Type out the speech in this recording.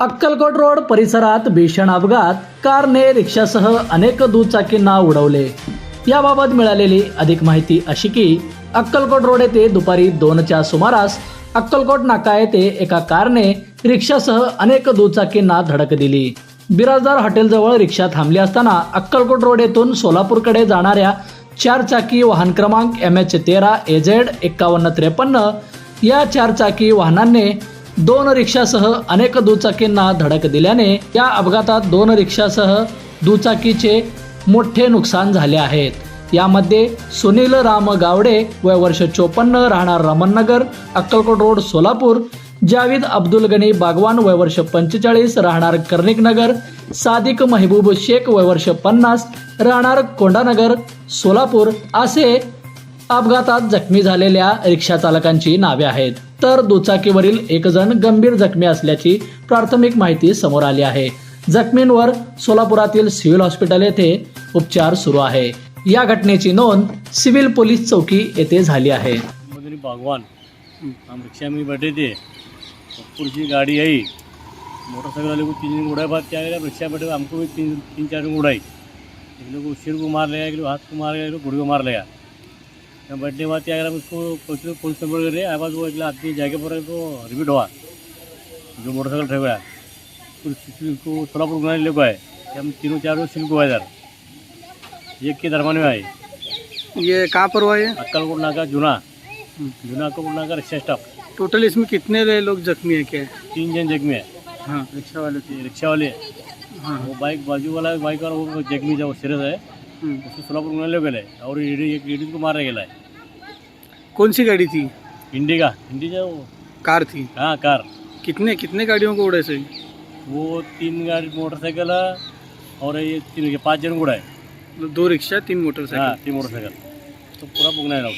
Akkalkot road परिसरात भीषण अपघात. कारने रिक्षासह अनेक दुचाकींना उडवले. याबाबत मिळालेली अधिक माहिती अशी की अक्कलकोट रोड येथे दुपारी दोनच्या सुमारास अक्कलकोट नाका येथे एका कारने रिक्षासह अनेक दुचाकींना धडक दिली. बिराजदार हॉटेलजवळ रिक्षा थांबली असताना अक्कलकोट रोड येथून सोलापूरकडे जाणाऱ्या चारचाकी वाहन क्रमांक एम एच तेरा एझेड एक्कावन्न त्रेपन्न या चारचाकी वाहनांनी दोन रिक्षासह अनेक दुचाकींना धडक दिल्याने या अपघातात दोन रिक्षासह दुचाकीचे मोठे नुकसान झाले आहेत. यामध्ये सुनील राम गावडे वय वर्ष चोपन्न राहणार रमणनगर अक्कलकोट रोड सोलापूर जावीद अब्दुल गनी बागवान वय वर्ष पंचेचाळीस राहणार कर्णिकनगर सादिक महबूब शेख वय वर्ष पन्नास राहणार कोंडानगर सोलापूर असे अपघातात जखमी झालेल्या रिक्षा चालकांची नावे आहेत. तर दुचाकीवरील एक जण गंभीर जखमी असल्याची प्राथमिक माहिती समोर आली आहे. जखमींवर सोलापुरातील सिव्हिल हॉस्पिटल येथे उपचार सुरू आहे. या घटनेची नोंद सिव्हिल पोलीस चौकी येथे झाली आहे. भगवान हम रिक्शा में बैठे थे गाड़ी आई मोटरसाइकिल वाले को तीन दिन उड़ाए बाद क्या करा रिक्शा बैठे हमको भी तीन तीन चार दिन उड़ाई एक लोग को सिर को मार लिया एक लोग हाथ को मार लिया एक लोग घुड़ी को मार लिया बैठने के बाद क्या करा उसको पुलिस पुलिस कर रहे बाद वो एक आदमी जाके पर तो रिपीट हुआ। जो मोटरसाइकिल ड्राइवर है पुलिस को सोलापुर गुना लेको आए हम तीनों चार लोग को आए इधर। एक के दरमियान में आए ये कहाँ पर हुआ ये? अक्कलकोट नाका जूना जूना अक्कलकोट नाका रिक्शा स्टॉप टोटल इसमें कितने लोग जख्मी है क्या? तीन जन जख्मी है। हाँ रिक्शा वाले थे रिक्शा वाले हाँ। वो बाइक बाजू वाला बाइक वाला वो जख्मी वो सीरियस है हम्म. उसको सोलापुर में ले गेले और एक लेडीज़ को मारा गेला है कौन सी गाड़ी थी इंडिका. इंडिका वो कार थी हाँ कार. कितने कितने गाड़ियों को उड़े सही वो तीन गाड़ी मोटरसाइकिल है और ये तीन पाँच जन गुड़ा है दो रिक्शा तीन हाँ मोटरसाइकिल तीन मोटरसाइकिल तो पूरा पुगना है ना